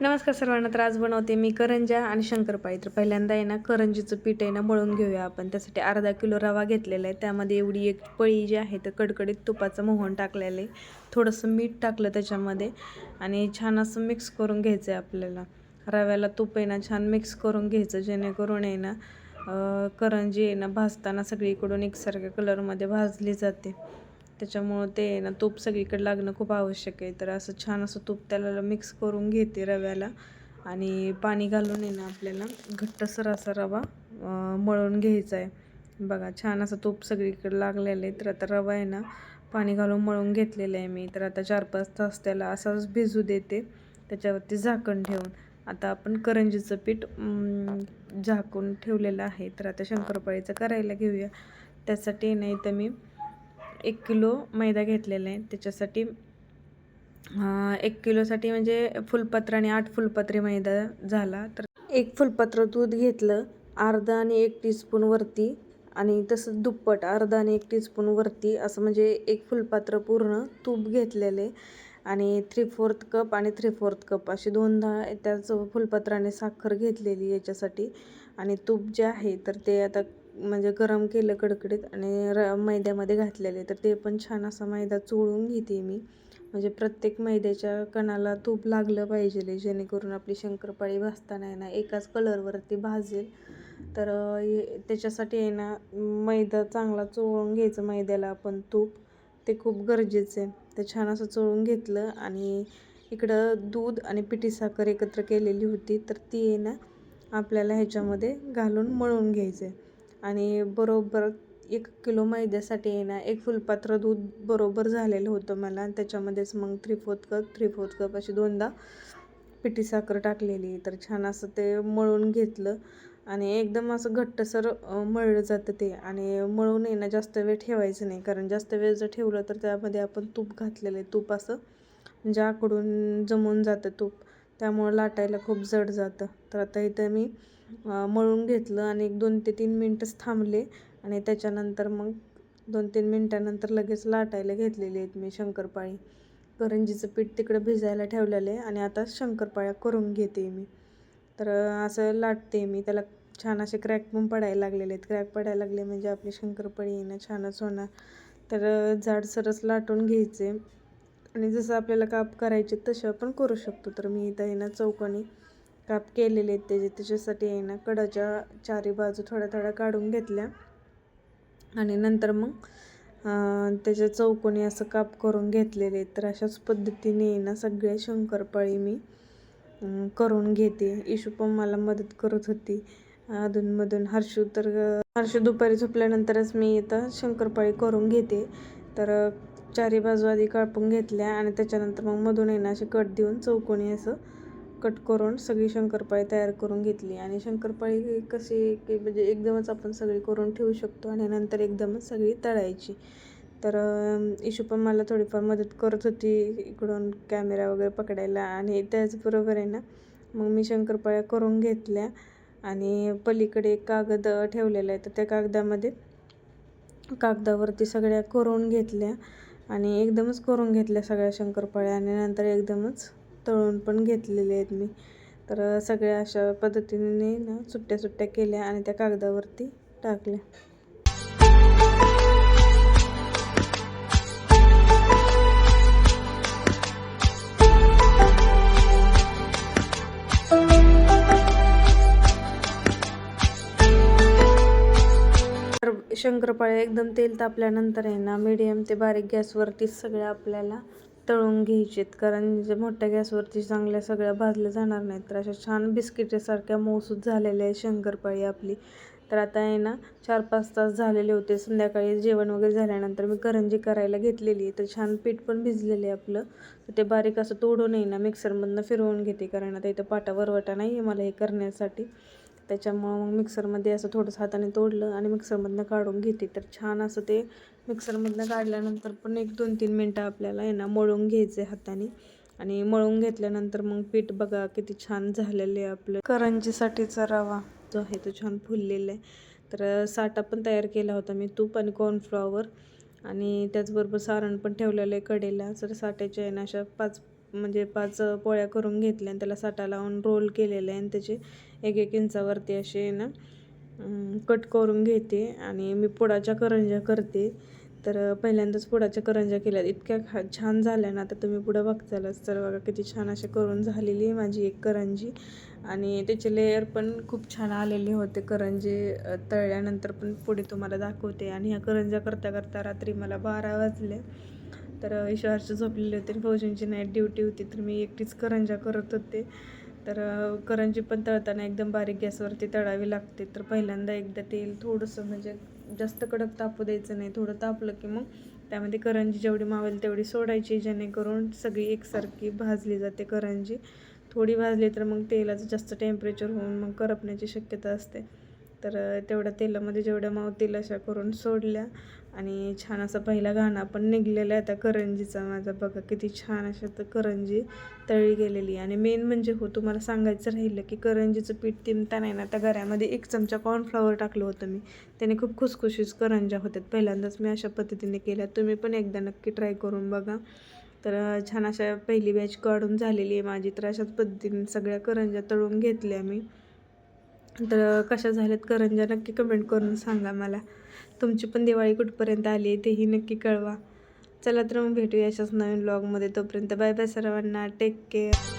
नमस्कार सर्वांना तर आज बनवते मी करंजा आणि शंकरपाळी. तर पहिल्यांदा आहे ना करंजीचं पीठ आहे ना मळून घेऊया आपण. त्यासाठी अर्धा किलो रवा घेतलेला आहे. त्यामध्ये एवढी एक पळी जी आहे तर कडकडीत तुपाचं मोहन टाकलेलं आहे. थोडंसं मीठ टाकलं त्याच्यामध्ये आणि छान असं मिक्स करून घ्यायचं आहे आपल्याला. रव्याला तूप आहे ना छान मिक्स करून घ्यायचं. जेणेकरून आहे ना करंजी आहे ना भाजताना सगळीकडून एकसारख्या कलरमध्ये भाजली जाते. त्याच्यामुळं ते आहे ना तूप सगळीकडे लागणं खूप आवश्यक आहे. तर असं छान असं तूप त्याला मिक्स करून घेते रव्याला. आणि पाणी घालून आहे ना आपल्याला घट्टसर असा रवा मळून घ्यायचा आहे. बघा छान असं तूप सगळीकडे लागलेलं आहे. तर आता रवा आहे ना पाणी घालून मळून घेतलेलं आहे मी. तर आता चार पाच तास त्याला असाच भिजू देते. त्याच्यावरती झाकण ठेवून. आता आपण करंजीचं पीठ झाकून ठेवलेलं आहे. तर आता शंकरपाळीचं करायला घेऊया. त्यासाठी नाही तर मी एक किलो मैदा घेतलेला आहे. त्याच्यासाठी एक किलोसाठी म्हणजे फुलपत्र आणि आठ फुलपत्रे मैदा झाला. तर एक फुलपत्र दूध घेतलं अर्धा आणि एक टीस्पून वरती आणि तसंच दुप्पट अर्धा आणि एक टीस्पून वरती असं म्हणजे एक फुलपात्र पूर्ण तूप घेतलेले आणि थ्री फोर्थ कप आणि थ्री फोर्थ कप अशी दोनदा त्याच फुलपत्राने साखर घेतलेली याच्यासाठी. आणि तूप जे आहे तर ते आता म्हणजे गरम केलं कडकडीत आणि र मैद्यामध्ये घातलेले तर ते पण छान असा मैदा चोळून घेते मी. म्हणजे प्रत्येक मैद्याच्या कणाला तूप लागलं पाहिजे जेणेकरून आपली शंकरपाळी भाजताना आहे ना एकाच कलरवरती भाजेल. तर त्याच्यासाठी आहे ना मैदा चांगला चोळून घ्यायचं मैद्याला आपण तूप. ते खूप गरजेचं आहे. ते छान असं चोळून घेतलं आणि इकडं दूध आणि पिठी साखर एकत्र केलेली होती तर ती आहे ना आपल्याला ह्याच्यामध्ये घालून मळून घ्यायचं आहे आणि बरोबर एक किलो मैद्यासाठी आहे ना एक फुलपात्र दूध बरोबर झालेलं होतं मला. आणि त्याच्यामध्येच मग three fourth cup three fourth cup अशी दोनदा पिठी साखर टाकलेली. तर छान असं ते मळून घेतलं आणि एकदम असं घट्टसर मळलं जातं ते. आणि मळून आहे ना जास्त वेळ ठेवायचं नाही. कारण जास्त वेळ जर ठेवलं तर त्यामध्ये आपण तूप घातलेलं आहे. तूप असं म्हणजे आकडून जमून जातं तूप. त्यामुळं लाटायला खूप जड जातं. तर आता इथं मी मळून घेतलं आणि एक दोन ते तीन मिनटंच थांबले आणि त्याच्यानंतर मग दोन तीन मिनटानंतर लगेच लाटायला घेतलेली आहेत मी शंकरपाळी. करंजीचं पीठ तिकडं भिजायला ठेवलेलं आहे आणि आता शंकरपाळ्या करून घेते मी. तर असं लाटते मी. त्याला छान असे क्रॅक पण पडायला लागलेले आहेत. क्रॅक पडायला लागले म्हणजे आपली शंकरपाळी येणं ना छानच होणार. तर जाडसरच लाटून घ्यायचे. आणि जसं आपल्याला काप करायचे तसे आपण करू शकतो. तर मी इथं आहे ना चौकोनी काप केलेले आहेत त्याचे. त्याच्यासाठी आहे ना कडाच्या चारी बाजू थोड्या थोड्या काढून घेतल्या. आणि नंतर मग त्याच्या चौकोनी असं काप करून घेतलेले आहेत. तर अशाच पद्धतीने ना सगळ्या शंकरपाळी मी करून घेते. इशू पण मला मदत करत होती. अधूनमधून हर्षू तर हर्षू दुपारी झोपल्यानंतरच मी इथं शंकरपाळी करून घेते. तर चारी बाजू आधी कापून घेतल्या आणि त्याच्यानंतर मग मधून येणं ना असे कट देऊन चौकोनी असं कट करून सगळी शंकरपाळी तयार करून घेतली. आणि शंकरपाळी कशी की म्हणजे एकदमच आपण सगळी करून ठेवू शकतो आणि नंतर एकदमच सगळी तळायची. तर इशू पण मला थोडीफार मदत करत होती इकडून कॅमेरा वगैरे पकडायला आणि त्याचबरोबर आहे ना मग मी शंकरपाळ्या करून घेतल्या आणि पलीकडे एक कागद ठेवलेला आहे. तर त्या कागदामध्ये कागदावरती सगळ्या करून घेतल्या. आणि एकदमच करून घेतल्या सगळ्या शंकरपाळ्या आणि नंतर एकदमच तळून पण घेतलेले आहेत मी. तर सगळ्या अशा पद्धतीने ना सुट्ट्या सुट्ट्या केल्या आणि त्या कागदावरती टाकल्या. शंकरपाळे एकदम तेल तापल्यानंतर आहे ना मीडियम ते बारीक गॅसवरतीच सगळ्या आपल्याला तळून घ्यायचेत. कारण जे मोठ्या गॅसवरती चांगल्या सगळ्या भाजल्या जाणार नाहीत. तर अशा छान बिस्किटेसारख्या मऊसूत झालेल्या आहे शंकरपाळी आपली. तर आता आहे ना चार पाच तास झालेले होते. संध्याकाळी जेवण वगैरे झाल्यानंतर मी करंजी करायला घेतलेली आहे. तर छान पीठ पण भिजलेले आहे आपलं. तर ते बारीक असं तोडून आहे ना मिक्सरमधनं फिरवून घेते. कारण आता इथं पाटा वरवटा नाही आहे मला हे करण्यासाठी. त्याच्यामुळं मग मिक्सरमध्ये असं थोडंसं हाताने तोडलं आणि मिक्सरमधनं काढून घेते. तर छान असं ते मिक्सरमधनं काढल्यानंतर पण एक दोन तीन मिनटं आपल्याला आहे ना मळून घ्यायचे हाताने. आणि मळून घेतल्यानंतर मग पीठ बघा किती छान झालेलं आहे आपलं. करंजीसाठीचा रवा जो आहे तो छान फुललेला आहे. तर साठा पण तयार केला होता मी तूप आणि कॉर्नफ्लॉवर आणि त्याचबरोबर सारण पण ठेवलेलं आहे कडेला. तर साठ्याच्या आहे ना अशा पाच म्हणजे पाच पोळ्या करून घेतल्या आणि त्याला साठा लावून रोल केलेले आहे आणि त्याचे एक एक इंचावरती असे ना कट करून घेते आणि मी पुडाच्या करंज्या करते. तर पहिल्यांदाच पुडाच्या करंज्या केल्यात इतक्या खा छान झाल्या ना आता तुम्ही पुढं बघतालच. तर बघा किती छान असे करून झालेली आहे माझी एक करंजी. आणि त्याचे लेयर पण खूप छान आलेले होते. करंजे तळल्यानंतर पण पुढे तुम्हाला दाखवते. आणि ह्या करंज्या करता करता रात्री मला बारा वाजले. तर ईश्वरचे झोपलेले होते आणि नाईट ड्युटी होती तर मी एकटीच करंज्या करत होते. तर करंजी पण तळताना एकदम बारीक गॅसवरती तळावी लागते. तर पहिल्यांदा एकदा तेल थोडंसं म्हणजे जास्त कडक तापू द्यायचं नाही थोडं तापलं की मग त्यामध्ये करंजी जेवढी मावेल तेवढी सोडायची जेणेकरून सगळी एकसारखी भाजली जाते करंजी. थोडी भाजली तर मग तेलाचं जास्त टेम्परेचर होऊन मग करपण्याची शक्यता असते. तर तेवढ्या तेलामध्ये जेवढ्या मावतील अशा करून सोडल्या. आणि छान असा पहिला घाणा पण निघलेला आहे. त्या करंजीचा माझा बघा किती छान अशा तर करंजी तळली गेलेली आहे. आणि मेन म्हणजे हो तुम्हाला सांगायचं राहिलं की करंजीचं पीठ तिमता नाही ना त्या घरामध्ये एक चमचा कॉर्नफ्लॉवर टाकलं होतं मी. त्याने खूप खुसखुशीस करंज्या होत्यात पहिल्यांदाच मी अशा पद्धतीने केल्या. तुम्ही पण एकदा नक्की ट्राय करून बघा. तर छान अशा पहिली बॅच काढून झालेली आहे माझी. तर अशाच पद्धतीने सगळ्या करंज्या तळून घेतल्या मी. तर कशा झाल्यात करंजा नक्की कमेंट करून सांगा मला. तुमची पण दिवाळी कुठपर्यंत आली आहे तेही नक्की कळवा. चला तर मग भेटूया अशाच नवीन ब्लॉगमध्ये तोपर्यंत बाय बाय सर्वांना. Take care